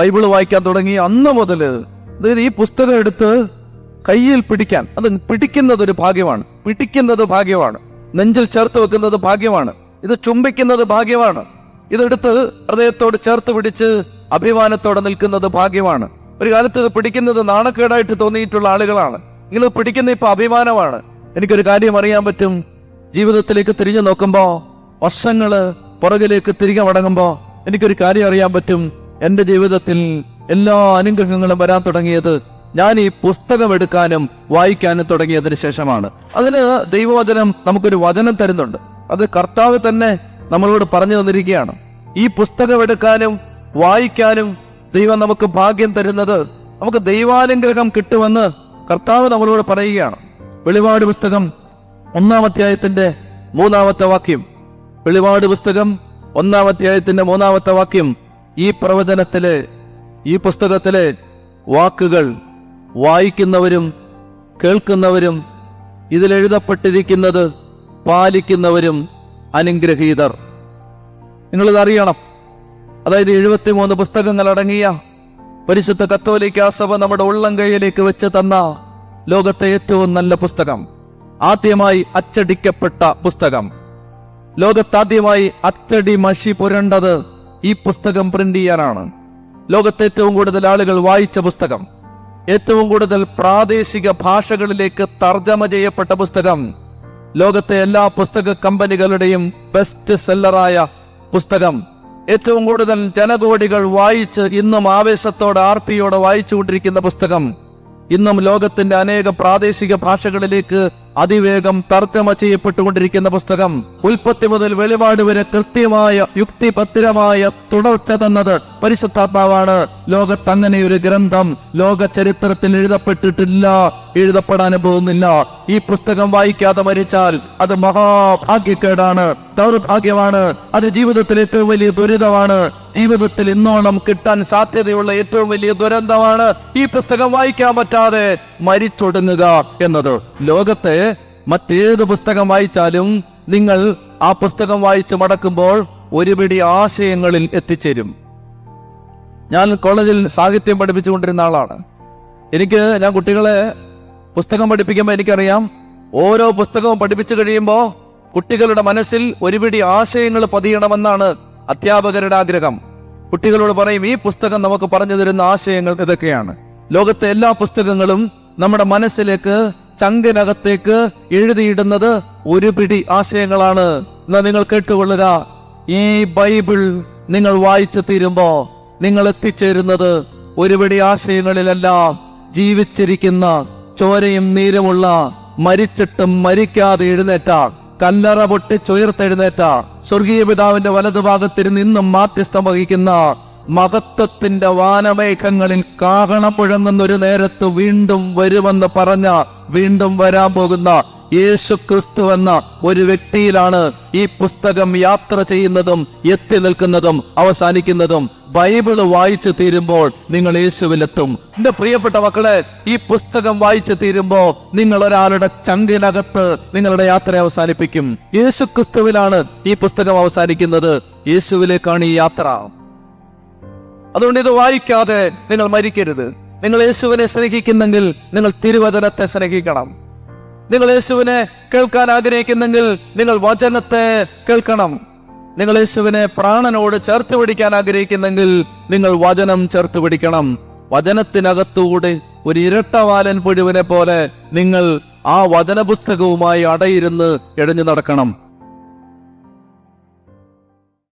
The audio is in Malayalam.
ബൈബിൾ വായിക്കാൻ തുടങ്ങി അന്ന് മുതൽ അതായത് ഈ പുസ്തകം എടുത്ത് കയ്യിൽ പിടിക്കാൻ. അത് പിടിക്കുന്നത് ഒരു ഭാഗ്യമാണ്. പിടിക്കുന്നത് ഭാഗ്യമാണ്. നെഞ്ചിൽ ചേർത്ത് വെക്കുന്നത് ഭാഗ്യമാണ്. ഇത് ചുംബിക്കുന്നത് ഭാഗ്യമാണ്. ഇതെടുത്ത് ഹൃദയത്തോട് ചേർത്ത് പിടിച്ച് അഭിമാനത്തോടെ നിൽക്കുന്നത് ഭാഗ്യമാണ്. ഒരു കാലത്ത് ഇത് പിടിക്കുന്നത് നാണക്കേടായിട്ട് തോന്നിയിട്ടുള്ള ആളുകളാണ്. നിങ്ങൾ പിടിക്കുന്ന ഇപ്പൊ അഭിമാനമാണ്. എനിക്കൊരു കാര്യം അറിയാൻ പറ്റും. ജീവിതത്തിലേക്ക് തിരിഞ്ഞു നോക്കുമ്പോ വർഷങ്ങൾ പുറകിലേക്ക് തിരികെ മടങ്ങുമ്പോ എനിക്കൊരു കാര്യം അറിയാൻ പറ്റും. എന്റെ ജീവിതത്തിൽ എല്ലാ അനുഗ്രഹങ്ങളും വരാൻ തുടങ്ങിയത് ഞാൻ ഈ പുസ്തകം എടുക്കാനും വായിക്കാനും തുടങ്ങിയതിന് ശേഷമാണ്. അതിന് ദൈവവചനം നമുക്കൊരു വചനം തരുന്നുണ്ട്. അത് കർത്താവ് തന്നെ നമ്മളോട് പറഞ്ഞു തന്നിരിക്കുകയാണ്. ഈ പുസ്തകം എടുക്കാനും വായിക്കാനും ദൈവം നമുക്ക് ഭാഗ്യം തരുന്നത് നമുക്ക് ദൈവാനുഗ്രഹം കിട്ടുമെന്ന് കർത്താവ് നമ്മളോട് പറയുകയാണ്. വെളിപാട് പുസ്തകം ഒന്നാം അധ്യായത്തിന്റെ മൂന്നാമത്തെ വാക്യം. വെളിപാട് പുസ്തകം ഒന്നാം അധ്യായത്തിന്റെ മൂന്നാമത്തെ വാക്യം ഈ പ്രവചനത്തിലെ ഈ പുസ്തകത്തിലെ വാക്കുകൾ വായിക്കുന്നവരും കേൾക്കുന്നവരും ഇതിലെഴുതപ്പെട്ടിരിക്കുന്നത് പാലിക്കുന്നവരും അനുഗ്രഹീതർ. നിങ്ങളിത് അറിയണം അതായത് എഴുപത്തിമൂന്ന് പുസ്തകങ്ങൾ അടങ്ങിയ പരിശുദ്ധ കത്തോലിക്ക സഭ നമ്മുടെ ഉള്ളം കൈയിലേക്ക് വെച്ച് തന്ന ലോകത്തെ ഏറ്റവും നല്ല പുസ്തകം. ആദ്യമായി അച്ചടിക്കപ്പെട്ട പുസ്തകം. ലോകത്താദ്യമായി അച്ചടി മഷി പുരണ്ടത് ഈ പുസ്തകം പ്രിന്റ് ചെയ്യാനാണ്. ലോകത്തെ ഏറ്റവും കൂടുതൽ ആളുകൾ വായിച്ച പുസ്തകം. ഏറ്റവും കൂടുതൽ പ്രാദേശിക ഭാഷകളിലേക്ക് തർജമ ചെയ്യപ്പെട്ട പുസ്തകം. ലോകത്തെ എല്ലാ പുസ്തക കമ്പനികളുടെയും ബെസ്റ്റ് സെല്ലറായ പുസ്തകം. ഏറ്റവും കൂടുതൽ ജനകോടികൾ വായിച്ച് ഇന്നും ആവേശത്തോടെ ആർത്തിയോടെ വായിച്ചുകൊണ്ടിരിക്കുന്ന പുസ്തകം. ഇന്നും ലോകത്തിന്റെ അനേക പ്രാദേശിക ഭാഷകളിലേക്ക് അതിവേഗം തർജമ ചെയ്യപ്പെട്ടുകൊണ്ടിരിക്കുന്ന പുസ്തകം ഉൽപ്പത്തി മുതൽ വെളിപാട് വരെ കൃത്യമായ യുക്തിപത്തിരമായ തുടർച്ച തന്നത് പരിശുദ്ധാത്മാവാണ്. ലോകത്ത് അങ്ങനെ ഒരു ഗ്രന്ഥം ലോക ചരിത്രത്തിൽ എഴുതപ്പെട്ടിട്ടില്ല. എഴുതപ്പെടാനും പോകുന്നില്ല ഈ പുസ്തകം വായിക്കാതെ മരിച്ചാൽ അത് മഹാഭാഗ്യക്കേടാണ്. ദൗർഭാഗ്യമാണ് അത് ജീവിതത്തിൽ ഏറ്റവും വലിയ ദുരിതമാണ്. ജീവിതത്തിൽ ഇന്നോണം കിട്ടാൻ സാധ്യതയുള്ള ഏറ്റവും വലിയ ദുരന്തമാണ് ഈ പുസ്തകം വായിക്കാൻ പറ്റാതെ മരിച്ചൊടുങ്ങുക എന്നത്. ലോകത്തെ മറ്റേത് പുസ്തകം വായിച്ചാലും നിങ്ങൾ ആ പുസ്തകം വായിച്ച് മടക്കുമ്പോൾ ഒരുപിടി ആശയങ്ങളിൽ എത്തിച്ചേരും. ഞാൻ കോളേജിൽ സാഹിത്യം പഠിപ്പിച്ചുകൊണ്ടിരുന്ന ആളാണ്. എനിക്ക് ഞാൻ കുട്ടികളെ പുസ്തകം പഠിപ്പിക്കുമ്പോൾ എനിക്കറിയാം ഓരോ പുസ്തകവും പഠിപ്പിച്ചു കഴിയുമ്പോൾ കുട്ടികളുടെ മനസ്സിൽ ഒരുപിടി ആശയങ്ങൾ പതിയണമെന്നാണ് അധ്യാപകരുടെ ആഗ്രഹം. കുട്ടികളോട് പറയും ഈ പുസ്തകം നമുക്ക് പറഞ്ഞു തരുന്ന ആശയങ്ങൾ ഇതൊക്കെയാണ്. ലോകത്തെ എല്ലാ പുസ്തകങ്ങളും നമ്മുടെ മനസ്സിലേക്ക് ചങ്കിനകത്തേക്ക് എഴുതിയിടുന്നത് ഒരു പിടി ആശയങ്ങളാണ്. എന്നാ നിങ്ങൾ കേട്ടുകൊള്ളുക. ഈ ബൈബിൾ നിങ്ങൾ വായിച്ചു തീരുമ്പോ നിങ്ങൾ എത്തിച്ചേരുന്നത് ഒരുപിടി ആശയങ്ങളിലെല്ലാം. ജീവിച്ചിരിക്കുന്ന ചോരയും നീരുമുള്ള മരിച്ചിട്ടും മരിക്കാതെ എഴുന്നേറ്റ കല്ലറ പൊട്ടി ചുയർത്തെഴുന്നേറ്റ സ്വർഗീയ പിതാവിന്റെ വലതുഭാഗത്തിരുന്ന് നിന്നും മാധ്യസ്ഥം വഹിക്കുന്ന മഹത്വത്തിന്റെ വാനമേഘങ്ങളിൽ കാഹളം മുഴങ്ങുന്ന ഒരു നേരത്ത് വീണ്ടും വരുമെന്ന് പറഞ്ഞ വീണ്ടും വരാൻ പോകുന്ന യേശു ക്രിസ്തു എന്ന ഒരു വ്യക്തിയിലാണ് ഈ പുസ്തകം യാത്ര ചെയ്യുന്നതും എത്തി നിൽക്കുന്നതും അവസാനിക്കുന്നതും. ബൈബിൾ വായിച്ചു തീരുമ്പോൾ നിങ്ങൾ യേശുവിലെത്തും. എന്റെ പ്രിയപ്പെട്ട മക്കളെ ഈ പുസ്തകം വായിച്ചു തീരുമ്പോൾ നിങ്ങൾ ഒരാളുടെ ചങ്കിനകത്ത് നിങ്ങളുടെ യാത്ര അവസാനിപ്പിക്കും. യേശു ക്രിസ്തുവിലാണ് ഈ പുസ്തകം അവസാനിക്കുന്നത്. യേശുവിലേക്കാണ് ഈ യാത്ര. അതുകൊണ്ട് ഇത് വായിക്കാതെ നിങ്ങൾ മരിക്കരുത്. നിങ്ങൾ യേശുവിനെ സ്നേഹിക്കുന്നെങ്കിൽ നിങ്ങൾ തിരുവചനത്തെ സ്നേഹിക്കണം. നിങ്ങൾ യേശുവിനെ കേൾക്കാൻ ആഗ്രഹിക്കുന്നെങ്കിൽ നിങ്ങൾ വചനത്തെ കേൾക്കണം. നിങ്ങൾ യേശുവിനെ പ്രാണനോട് ചേർത്ത് പിടിക്കാൻ ആഗ്രഹിക്കുന്നെങ്കിൽ നിങ്ങൾ വചനം ചേർത്ത് പിടിക്കണം. വചനത്തിനകത്തൂടെ ഒരു ഇരട്ടവാലൻ പുഴുവിനെ പോലെ നിങ്ങൾ ആ വചന പുസ്തകവുമായി അടയിരുന്ന് എഴഞ്ഞു നടക്കണം.